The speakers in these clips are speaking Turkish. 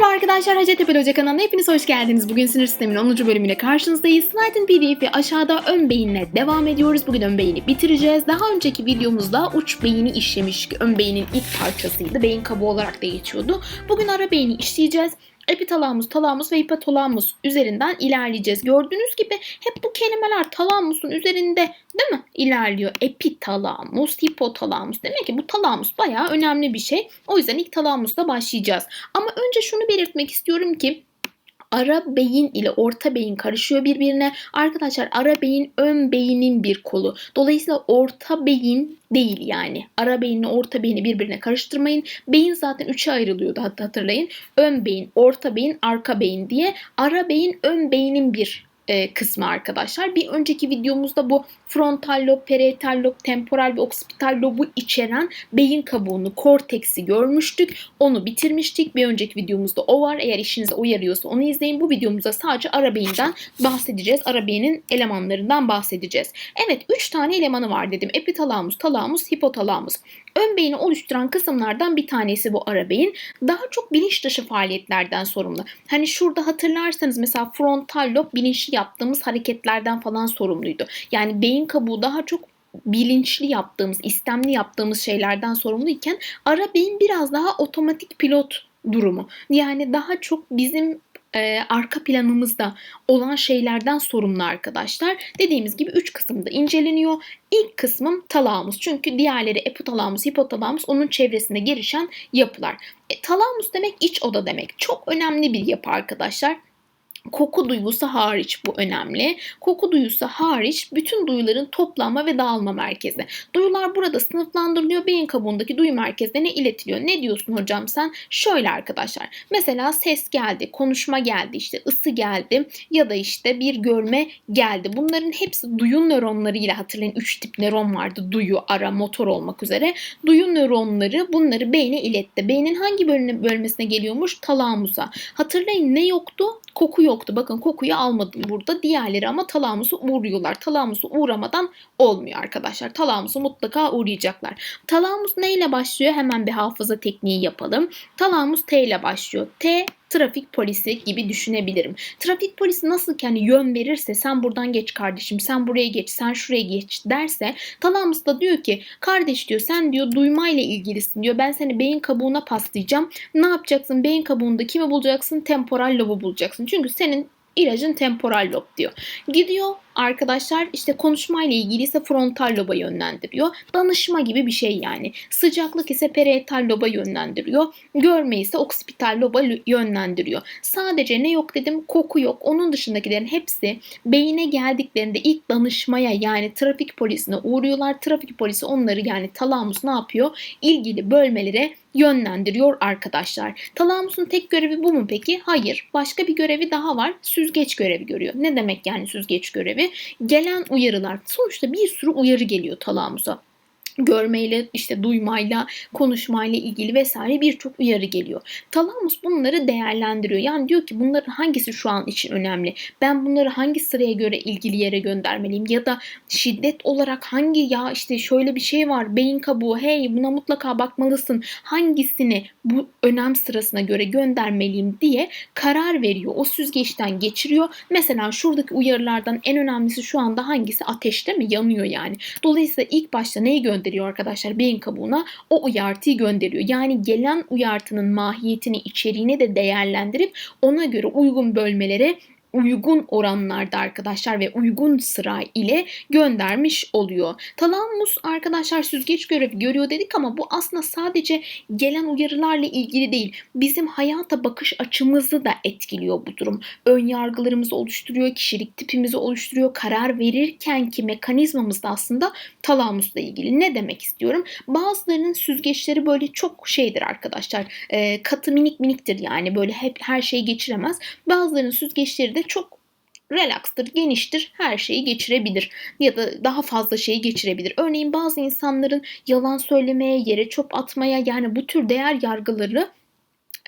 Merhaba arkadaşlar Hacettepe Hoca kanalına hepiniz hoş geldiniz. Bugün sinir sisteminin 10. bölümüyle karşınızdayız. Slide'ın pdf'i aşağıda ön beyinle devam ediyoruz. Bugün ön beyni bitireceğiz. Daha önceki videomuzda uç beyni işlemiştik. Ön beynin ilk parçasıydı. Beyin kabuğu olarak da geçiyordu. Bugün ara beyni işleyeceğiz. Epitalamus, talamus ve hipotalamus üzerinden ilerleyeceğiz. Gördüğünüz gibi hep bu kelimeler talamusun üzerinde değil mi? İlerliyor. Epitalamus, hipotalamus. Demek ki bu talamus bayağı önemli bir şey. O yüzden ilk talamusla başlayacağız. Ama önce şunu belirtmek istiyorum ki ara beyin ile orta beyin karışıyor birbirine. Arkadaşlar ara beyin ön beynin bir kolu. Dolayısıyla orta beyin değil yani. Ara beyinle orta beyni birbirine karıştırmayın. Beyin zaten üçe ayrılıyordu hatta hatırlayın. Ön beyin, orta beyin, arka beyin diye. Ara beyin ön beynin bir e, kısmı arkadaşlar. Bir önceki videomuzda bu frontal lob, parietal lob, temporal ve oksipital lobu içeren beyin kabuğunu, korteksi görmüştük. Onu bitirmiştik. Bir önceki videomuzda o var. Eğer işinize uyarıyorsa onu izleyin. Bu videomuzda sadece ara beyinden bahsedeceğiz. Ara beynin elemanlarından bahsedeceğiz. Evet 3 tane elemanı var dedim. Epitalamus, talamus, hipotalamus. Ön beyni oluşturan kısımlardan bir tanesi bu ara beyin. Daha çok bilinç dışı faaliyetlerden sorumlu. Hani şurada hatırlarsanız mesela frontal lob bilinçli yaptığımız hareketlerden falan sorumluydu. Yani beyin kabuğu daha çok bilinçli yaptığımız, istemli yaptığımız şeylerden sorumluyken ara beyin biraz daha otomatik pilot durumu. Yani daha çok bizim e, arka planımızda olan şeylerden sorumlu arkadaşlar. Dediğimiz gibi 3 kısımda inceleniyor. İlk kısmım talamus. Çünkü diğerleri epitalamus, hipotalamus onun çevresinde gelişen yapılar. E, talamus demek iç oda demek. Çok önemli bir yapı arkadaşlar. Koku duygusu hariç bu önemli. Koku duyusu hariç bütün duyuların toplanma ve dağılma merkezi. Duyular burada sınıflandırılıyor. Beyin kabuğundaki duyu merkezlerine iletiliyor. Ne diyorsun hocam sen? Şöyle arkadaşlar. Mesela ses geldi, konuşma geldi, işte ısı geldi ya da işte bir görme geldi. Bunların hepsi duyu nöronlarıyla hatırlayın. Üç tip nöron vardı. Duyu, ara, motor olmak üzere. Duyu nöronları bunları beyne iletti. Beynin hangi bölüne, bölmesine geliyormuş? Talamusa. Hatırlayın ne yoktu? Koku yoktu. Bakın kokuyu almadım burada. Diğerleri ama talamusu uğruyorlar. Talamusu uğramadan olmuyor arkadaşlar. Talamusu mutlaka uğrayacaklar. Talamus neyle başlıyor? Hemen bir hafıza tekniği yapalım. Talamus T ile başlıyor. T trafik polisi gibi düşünebilirim. Trafik polisi nasıl ki hani yön verirse sen buradan geç kardeşim, sen buraya geç, sen şuraya geç derse talamus da diyor ki kardeş diyor sen diyor duymayla ilgilisin diyor. Ben seni beyin kabuğuna paslayacağım. Ne yapacaksın? Beyin kabuğunda kimi bulacaksın? Temporal lobu bulacaksın. Çünkü senin ilacın temporal lob diyor. Gidiyor arkadaşlar işte konuşmayla ilgili ise frontal loba yönlendiriyor. Danışma gibi bir şey yani. Sıcaklık ise parietal loba yönlendiriyor. Görme ise oksipital loba yönlendiriyor. Sadece ne yok dedim koku yok. Onun dışındakilerin hepsi beyine geldiklerinde ilk danışmaya yani trafik polisine uğruyorlar. Trafik polisi onları yani talamus ne yapıyor? İlgili bölmelere yönlendiriyor arkadaşlar. Talamusun tek görevi bu mu peki? Hayır. Başka bir görevi daha var. Süzgeç görevi görüyor. Ne demek yani süzgeç görevi? Gelen uyarılar. Sonuçta bir sürü uyarı geliyor talamusa görmeyle, işte duymayla, konuşmayla ilgili vesaire birçok uyarı geliyor. Talamus bunları değerlendiriyor. Yani diyor ki bunların hangisi şu an için önemli? Ben bunları hangi sıraya göre ilgili yere göndermeliyim? Ya da şiddet olarak hangi ya işte şöyle bir şey var beyin kabuğu hey buna mutlaka bakmalısın. Hangisini bu önem sırasına göre göndermeliyim diye karar veriyor. O süzgeçten geçiriyor. Mesela şuradaki uyarılardan en önemlisi şu anda hangisi? Ateşte mi? Yanıyor yani. Dolayısıyla ilk başta neyi gönderiyor? Gönderiyor arkadaşlar beyin kabuğuna. O uyartıyı gönderiyor. Yani gelen uyartının mahiyetini, içeriğini de değerlendirip ona göre uygun bölmelere uygun oranlarda arkadaşlar ve uygun sıra ile göndermiş oluyor. Talamus arkadaşlar süzgeç görevi görüyor dedik ama bu aslında sadece gelen uyarılarla ilgili değil. Bizim hayata bakış açımızı da etkiliyor bu durum. Ön yargılarımızı oluşturuyor, kişilik tipimizi oluşturuyor. Karar verirken ki mekanizmamız da aslında talamusla ilgili. Ne demek istiyorum? Bazılarının süzgeçleri böyle çok şeydir arkadaşlar. E, katı minik miniktir yani böyle hep her şeyi geçiremez. Bazılarının süzgeçleri de de çok relaxtır, geniştir, her şeyi geçirebilir ya da daha fazla şeyi geçirebilir. Örneğin bazı insanların yalan söylemeye, yere çöp atmaya yani bu tür değer yargıları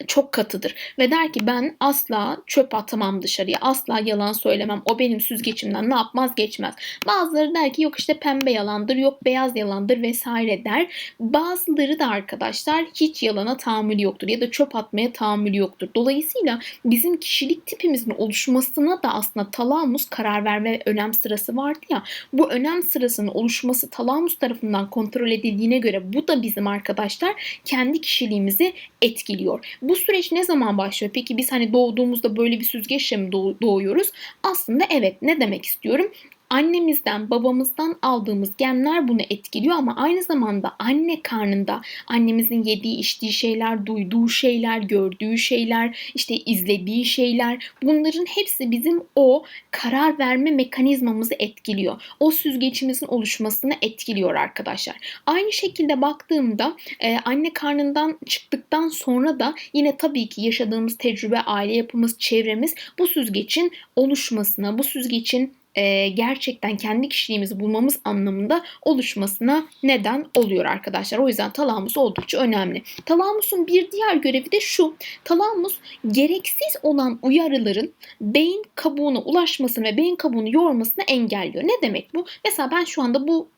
çok katıdır. Ve der ki ben asla çöp atamam dışarıya asla yalan söylemem. O benim süzgeçimden ne yapmaz geçmez. Bazıları der ki yok işte pembe yalandır yok beyaz yalandır vesaire. der. Bazıları da arkadaşlar hiç yalana tahammülü yoktur ya da çöp atmaya tahammülü yoktur. Dolayısıyla bizim kişilik tipimizin oluşmasına da aslında talamus karar verme ve önem sırası vardı ya. Bu önem sırasının oluşması talamus tarafından kontrol edildiğine göre bu da bizim arkadaşlar kendi kişiliğimizi etkiliyor. Bu süreç ne zaman başlıyor? Peki biz hani doğduğumuzda böyle bir süzgeçle mi doğuyoruz? Aslında evet ne demek istiyorum? Annemizden, babamızdan aldığımız genler bunu etkiliyor ama aynı zamanda anne karnında annemizin yediği, içtiği şeyler, duyduğu şeyler, gördüğü şeyler, işte izlediği şeyler bunların hepsi bizim o karar verme mekanizmamızı etkiliyor. O süzgecimizin oluşmasını etkiliyor arkadaşlar. Aynı şekilde baktığımda e, anne karnından çıktıktan sonra da yine tabii ki yaşadığımız tecrübe, aile yapımız, çevremiz bu süzgecin oluşmasına, bu süzgecin e, gerçekten kendi kişiliğimizi bulmamız anlamında oluşmasına neden oluyor arkadaşlar. O yüzden talamus oldukça önemli. Talamusun bir diğer görevi de şu. Talamus gereksiz olan uyarıların beyin kabuğuna ulaşmasını ve beyin kabuğunu yormasını engelliyor. Ne demek bu? Mesela ben şu anda bu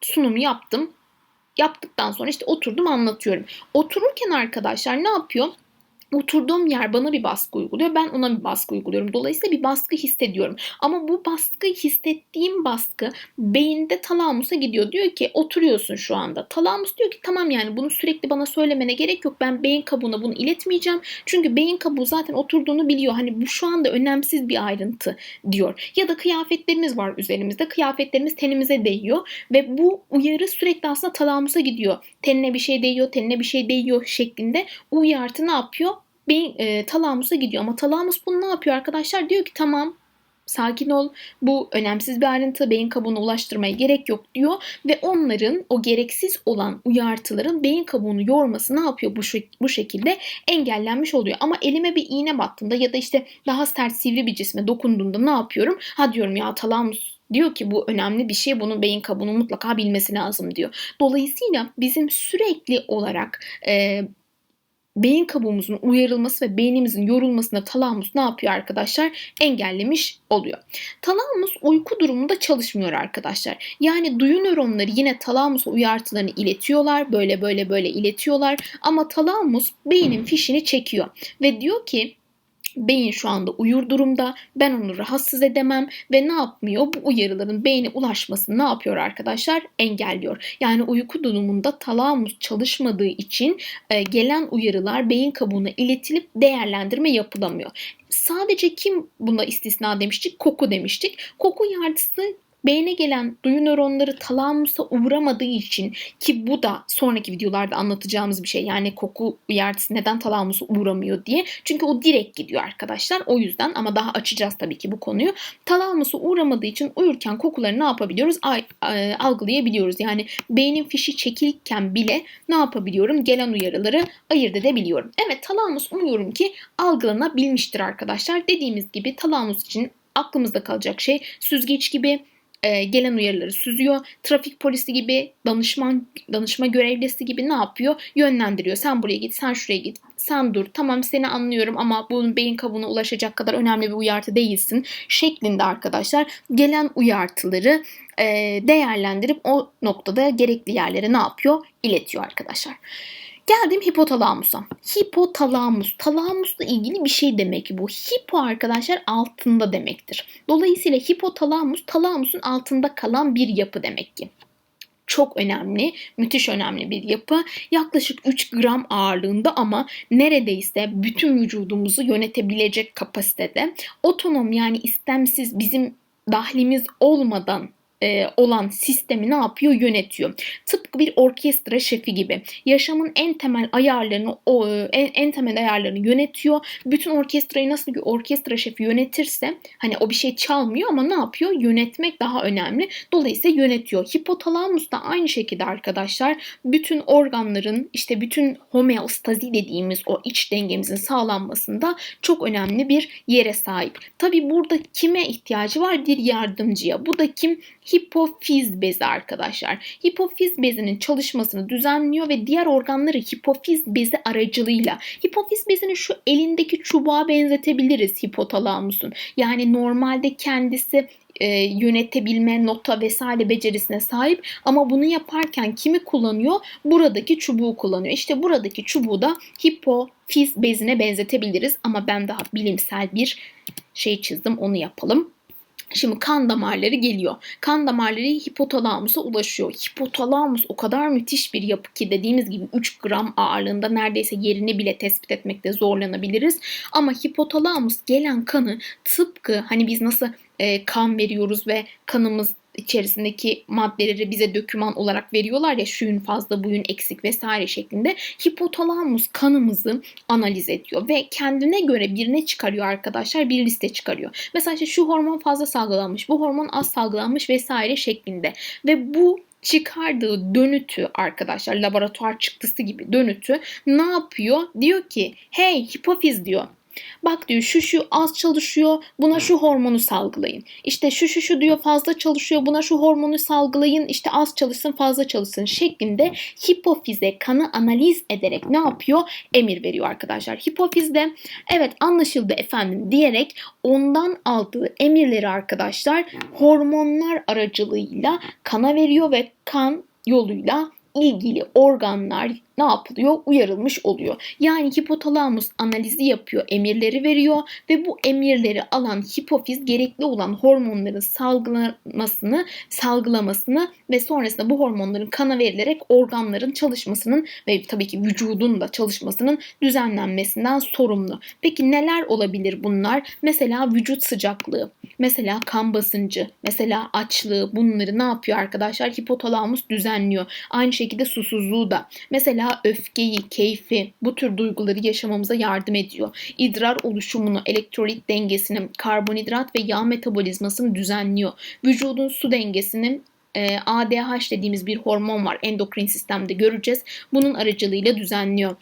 sunumu yaptım. Yaptıktan sonra işte oturdum anlatıyorum. Otururken arkadaşlar ne yapıyor? Oturduğum yer bana bir baskı uyguluyor. Ben ona bir baskı uyguluyorum. Dolayısıyla bir baskı hissediyorum. Ama bu baskı hissettiğim baskı beyinde talamusa gidiyor. Diyor ki oturuyorsun şu anda. Talamus diyor ki tamam yani bunu sürekli bana söylemene gerek yok. Ben beyin kabuğuna bunu iletmeyeceğim. Çünkü beyin kabuğu zaten oturduğunu biliyor. Hani bu şu anda önemsiz bir ayrıntı diyor. Ya da kıyafetlerimiz var üzerimizde. Kıyafetlerimiz tenimize değiyor ve bu uyarı sürekli aslında talamusa gidiyor. Tenine bir şey değiyor, tenine bir şey değiyor şeklinde uyartı ne yapıyor? Beyin e, talamusa gidiyor ama talamus bunu ne yapıyor arkadaşlar? Diyor ki tamam sakin ol. Bu önemsiz bir ayrıntı. Beyin kabuğuna ulaştırmaya gerek yok diyor ve onların o gereksiz olan uyartıların beyin kabuğunu yorması ne yapıyor bu, bu şekilde engellenmiş oluyor. Ama elime bir iğne battığında ya da işte daha sert sivri bir cisme dokunduğunda ne yapıyorum? Ha diyorum ya talamus diyor ki bu önemli bir şey bunu beyin kabuğunu mutlaka bilmesi lazım diyor. Dolayısıyla bizim sürekli olarak e, beyin kabuğumuzun uyarılması ve beynimizin yorulmasına talamus ne yapıyor arkadaşlar? Engellemiş oluyor. Talamus uyku durumunda çalışmıyor arkadaşlar. Yani duyu nöronları yine talamusa uyartılarını iletiyorlar. Böyle böyle böyle iletiyorlar. Ama talamus beynin fişini çekiyor. Ve diyor ki Beyin şu anda uyur durumda. Ben onu rahatsız edemem ve ne yapmıyor? Bu uyarıların beyne ulaşmasını ne yapıyor arkadaşlar? Engelliyor. Yani uyku durumunda talamus çalışmadığı için e, gelen uyarılar beyin kabuğuna iletilip değerlendirme yapılamıyor. Sadece kim buna istisna demiştik? Koku demiştik. Koku yardısı beyne gelen duyu nöronları talamusa uğramadığı için ki bu da sonraki videolarda anlatacağımız bir şey. Yani koku uyartısı neden talamusa uğramıyor diye. Çünkü o direkt gidiyor arkadaşlar. O yüzden ama daha açacağız tabii ki bu konuyu. Talamusa uğramadığı için uyurken kokuları ne yapabiliyoruz? E, algılayabiliyoruz. Yani beynin fişi çekilirken bile ne yapabiliyorum? Gelen uyarıları ayırt edebiliyorum. Evet talamus umuyorum ki algılanabilmiştir arkadaşlar. Dediğimiz gibi talamus için aklımızda kalacak şey süzgeç gibi e, gelen uyarıları süzüyor. Trafik polisi gibi, danışman danışma görevlisi gibi ne yapıyor? Yönlendiriyor. Sen buraya git, sen şuraya git. Sen dur. Tamam seni anlıyorum ama bunun beyin kabuğuna ulaşacak kadar önemli bir uyartı değilsin. Şeklinde arkadaşlar gelen uyartıları e, değerlendirip o noktada gerekli yerlere ne yapıyor? İletiyor arkadaşlar. Geldim hipotalamusa. Hipotalamus, talamusla ilgili bir şey demek bu. Hipo arkadaşlar altında demektir. Dolayısıyla hipotalamus, talamusun altında kalan bir yapı demek ki çok önemli, müthiş önemli bir yapı. Yaklaşık 3 gram ağırlığında ama neredeyse bütün vücudumuzu yönetebilecek kapasitede. Otonom yani istemsiz bizim dahlimiz olmadan e, olan sistemi ne yapıyor? Yönetiyor. Tıpkı bir orkestra şefi gibi. Yaşamın en temel ayarlarını o e, en, en temel ayarlarını yönetiyor. Bütün orkestrayı nasıl bir orkestra şefi yönetirse hani o bir şey çalmıyor ama ne yapıyor? Yönetmek daha önemli. Dolayısıyla yönetiyor. Hipotalamus da aynı şekilde arkadaşlar bütün organların işte bütün homeostazi dediğimiz o iç dengemizin sağlanmasında çok önemli bir yere sahip. Tabi burada kime ihtiyacı var? Bir yardımcıya. Bu da kim? Hipofiz bezi arkadaşlar. Hipofiz bezinin çalışmasını düzenliyor ve diğer organları hipofiz bezi aracılığıyla. Hipofiz bezini şu elindeki çubuğa benzetebiliriz hipotalamusun. Yani normalde kendisi e, yönetebilme, nota vesaire becerisine sahip ama bunu yaparken kimi kullanıyor? Buradaki çubuğu kullanıyor. İşte buradaki çubuğu da hipofiz bezine benzetebiliriz ama ben daha bilimsel bir şey çizdim onu yapalım. Şimdi kan damarları geliyor. Kan damarları hipotalamusa ulaşıyor. Hipotalamus o kadar müthiş bir yapı ki dediğimiz gibi 3 gram ağırlığında neredeyse yerini bile tespit etmekte zorlanabiliriz. Ama hipotalamus gelen kanı tıpkı hani biz nasıl e, kan veriyoruz ve kanımız içerisindeki maddeleri bize döküman olarak veriyorlar ya şuyun fazla buyun eksik vesaire şeklinde hipotalamus kanımızı analiz ediyor ve kendine göre birine çıkarıyor arkadaşlar bir liste çıkarıyor. Mesela işte şu hormon fazla salgılanmış bu hormon az salgılanmış vesaire şeklinde ve bu çıkardığı dönütü arkadaşlar laboratuvar çıktısı gibi dönütü ne yapıyor? Diyor ki hey hipofiz diyor Bak diyor şu şu az çalışıyor buna şu hormonu salgılayın. İşte şu şu şu diyor fazla çalışıyor buna şu hormonu salgılayın işte az çalışsın fazla çalışsın şeklinde hipofize kanı analiz ederek ne yapıyor? Emir veriyor arkadaşlar. Hipofizde evet anlaşıldı efendim diyerek ondan aldığı emirleri arkadaşlar hormonlar aracılığıyla kana veriyor ve kan yoluyla ilgili organlar ne yapılıyor? Uyarılmış oluyor. Yani hipotalamus analizi yapıyor, emirleri veriyor ve bu emirleri alan hipofiz gerekli olan hormonların salgılamasını, salgılamasını ve sonrasında bu hormonların kana verilerek organların çalışmasının ve tabii ki vücudun da çalışmasının düzenlenmesinden sorumlu. Peki neler olabilir bunlar? Mesela vücut sıcaklığı, mesela kan basıncı, mesela açlığı bunları ne yapıyor arkadaşlar? Hipotalamus düzenliyor. Aynı şekilde susuzluğu da. Mesela mesela öfkeyi, keyfi, bu tür duyguları yaşamamıza yardım ediyor. İdrar oluşumunu, elektrolit dengesini, karbonhidrat ve yağ metabolizmasını düzenliyor. Vücudun su dengesini e, ADH dediğimiz bir hormon var endokrin sistemde göreceğiz. Bunun aracılığıyla düzenliyor.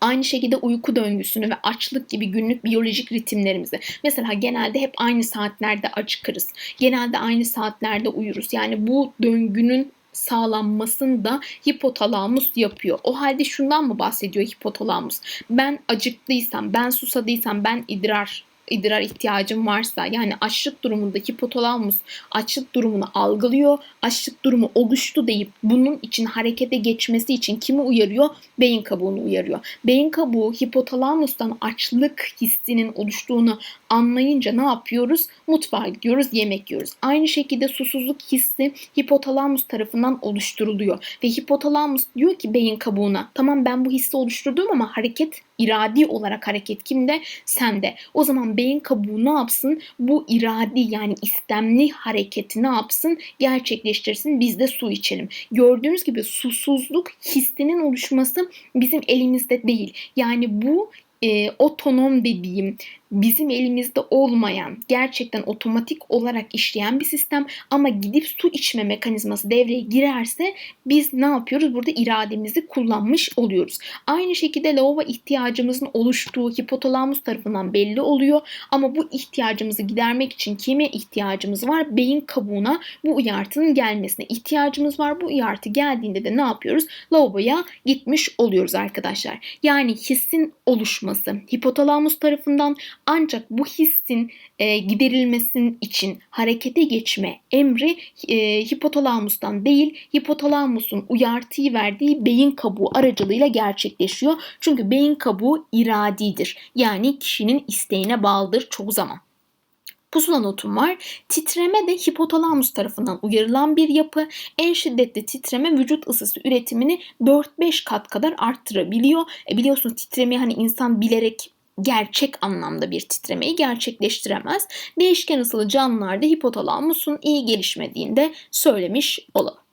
Aynı şekilde uyku döngüsünü ve açlık gibi günlük biyolojik ritimlerimizi. Mesela genelde hep aynı saatlerde acıkırız. Genelde aynı saatlerde uyuruz. Yani bu döngünün sağlanmasını da hipotalamus yapıyor. O halde şundan mı bahsediyor hipotalamus? Ben acıktıysam, ben susadıysam, ben idrar idrar ihtiyacım varsa yani açlık durumunda hipotalamus açlık durumunu algılıyor. Açlık durumu oluştu deyip bunun için harekete geçmesi için kimi uyarıyor? Beyin kabuğunu uyarıyor. Beyin kabuğu hipotalamustan açlık hissinin oluştuğunu anlayınca ne yapıyoruz? Mutfağa gidiyoruz, yemek yiyoruz. Aynı şekilde susuzluk hissi hipotalamus tarafından oluşturuluyor. Ve hipotalamus diyor ki beyin kabuğuna tamam ben bu hissi oluşturdum ama hareket iradi olarak hareket kimde? Sende. O zaman beyin kabuğu ne yapsın? Bu iradi yani istemli hareketi ne yapsın? Gerçekleştirsin. Biz de su içelim. Gördüğünüz gibi susuzluk hissinin oluşması bizim elimizde değil. Yani bu e, otonom dediğim bizim elimizde olmayan, gerçekten otomatik olarak işleyen bir sistem ama gidip su içme mekanizması devreye girerse biz ne yapıyoruz? Burada irademizi kullanmış oluyoruz. Aynı şekilde lavabo ihtiyacımızın oluştuğu hipotalamus tarafından belli oluyor ama bu ihtiyacımızı gidermek için kime ihtiyacımız var? Beyin kabuğuna bu uyartının gelmesine ihtiyacımız var. Bu uyartı geldiğinde de ne yapıyoruz? Lavaboya gitmiş oluyoruz arkadaşlar. Yani hissin oluşması hipotalamus tarafından ancak bu hissin e, giderilmesinin için harekete geçme emri e, hipotalamustan değil, hipotalamusun uyartıyı verdiği beyin kabuğu aracılığıyla gerçekleşiyor. Çünkü beyin kabuğu iradidir. Yani kişinin isteğine bağlıdır çoğu zaman. Pusula notum var. Titreme de hipotalamus tarafından uyarılan bir yapı. En şiddetli titreme vücut ısısı üretimini 4-5 kat kadar arttırabiliyor. E biliyorsunuz titremeyi hani insan bilerek gerçek anlamda bir titremeyi gerçekleştiremez. Değişken ısılı canlılarda hipotalamusun iyi gelişmediğinde söylemiş olalım.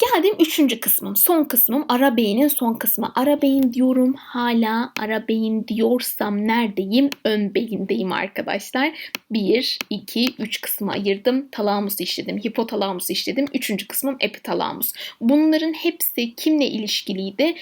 Geldim üçüncü kısmım, son kısmım ara beynin son kısmı. Ara beyin diyorum hala ara beyin diyorsam neredeyim? Ön beyindeyim arkadaşlar. Bir, iki, üç kısmı ayırdım. Talamus işledim, hipotalamus işledim. Üçüncü kısmım epitalamus. Bunların hepsi kimle ilişkiliydi?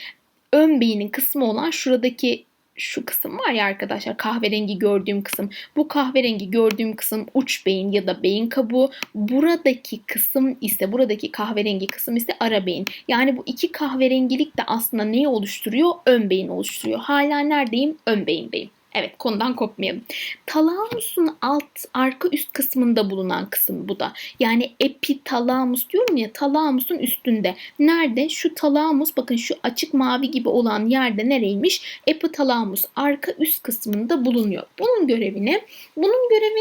Ön beynin kısmı olan şuradaki şu kısım var ya arkadaşlar kahverengi gördüğüm kısım. Bu kahverengi gördüğüm kısım uç beyin ya da beyin kabuğu. Buradaki kısım ise buradaki kahverengi kısım ise ara beyin. Yani bu iki kahverengilik de aslında neyi oluşturuyor? Ön beyin oluşturuyor. Hala neredeyim? Ön beyindeyim. Evet konudan kopmayalım. Talamusun alt arka üst kısmında bulunan kısım bu da. Yani epitalamus diyorum ya talamusun üstünde. Nerede? Şu talamus bakın şu açık mavi gibi olan yerde nereymiş? Epitalamus arka üst kısmında bulunuyor. Bunun görevi ne? Bunun görevi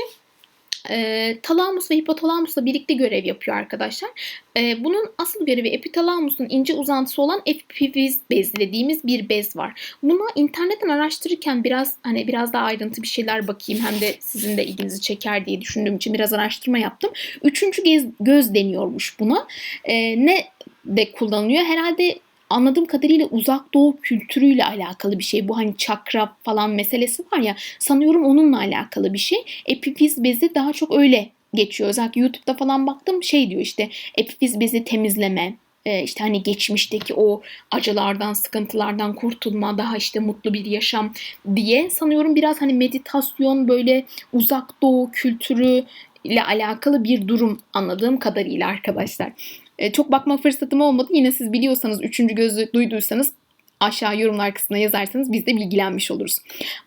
e, talamus ve hipotalamusla birlikte görev yapıyor arkadaşlar. E, bunun asıl görevi epitalamusun ince uzantısı olan epifiz bezi dediğimiz bir bez var. Bunu internetten araştırırken biraz hani biraz daha ayrıntı bir şeyler bakayım hem de sizin de ilginizi çeker diye düşündüğüm için biraz araştırma yaptım. Üçüncü göz, göz deniyormuş buna. E, ne de kullanılıyor? Herhalde anladığım kadarıyla uzak doğu kültürüyle alakalı bir şey. Bu hani çakra falan meselesi var ya sanıyorum onunla alakalı bir şey. Epifiz bezi daha çok öyle geçiyor. Özellikle YouTube'da falan baktım şey diyor işte epifiz bezi temizleme, e, işte hani geçmişteki o acılardan, sıkıntılardan kurtulma, daha işte mutlu bir yaşam diye sanıyorum biraz hani meditasyon böyle uzak doğu kültürü ile alakalı bir durum anladığım kadarıyla arkadaşlar. E, çok bakma fırsatım olmadı. Yine siz biliyorsanız, üçüncü gözü duyduysanız aşağı yorumlar kısmına yazarsanız biz de bilgilenmiş oluruz.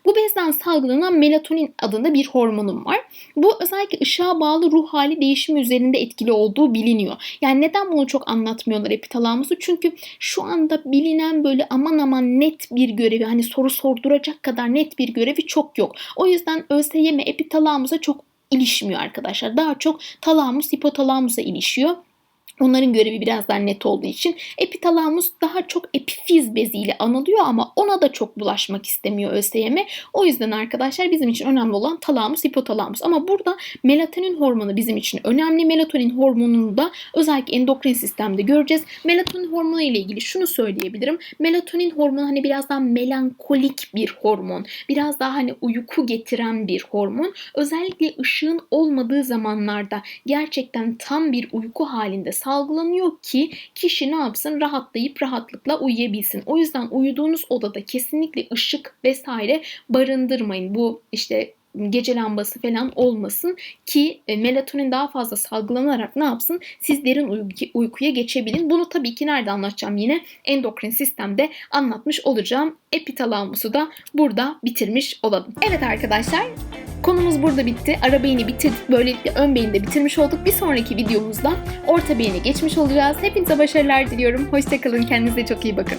Bu bezden salgılanan melatonin adında bir hormonum var. Bu özellikle ışığa bağlı ruh hali değişimi üzerinde etkili olduğu biliniyor. Yani neden bunu çok anlatmıyorlar epitalamusu? Çünkü şu anda bilinen böyle aman aman net bir görevi hani soru sorduracak kadar net bir görevi çok yok. O yüzden ÖSYM epitalamusa çok ilişmiyor arkadaşlar. Daha çok talamus hipotalamusa ilişiyor. Onların görevi biraz daha net olduğu için epitalamus daha çok epifiz beziyle anılıyor ama ona da çok bulaşmak istemiyor ÖSYM. O yüzden arkadaşlar bizim için önemli olan talamus, hipotalamus. Ama burada melatonin hormonu bizim için önemli. Melatonin hormonunu da özellikle endokrin sistemde göreceğiz. Melatonin hormonu ile ilgili şunu söyleyebilirim. Melatonin hormonu hani biraz daha melankolik bir hormon. Biraz daha hani uyku getiren bir hormon. Özellikle ışığın olmadığı zamanlarda gerçekten tam bir uyku halinde salgılanıyor ki kişi ne yapsın rahatlayıp rahatlıkla uyuyabilsin. O yüzden uyuduğunuz odada kesinlikle ışık vesaire barındırmayın. Bu işte gece lambası falan olmasın ki e, melatonin daha fazla salgılanarak ne yapsın? Siz derin uyku, uykuya geçebilin. Bunu tabii ki nerede anlatacağım yine? Endokrin sistemde anlatmış olacağım. Epitalamusu da burada bitirmiş olalım. Evet arkadaşlar Konumuz burada bitti. Ara beyni bitirdik. Böylelikle ön beyni de bitirmiş olduk. Bir sonraki videomuzda orta beyni geçmiş olacağız. Hepinize başarılar diliyorum. Hoşçakalın. Kendinize çok iyi bakın.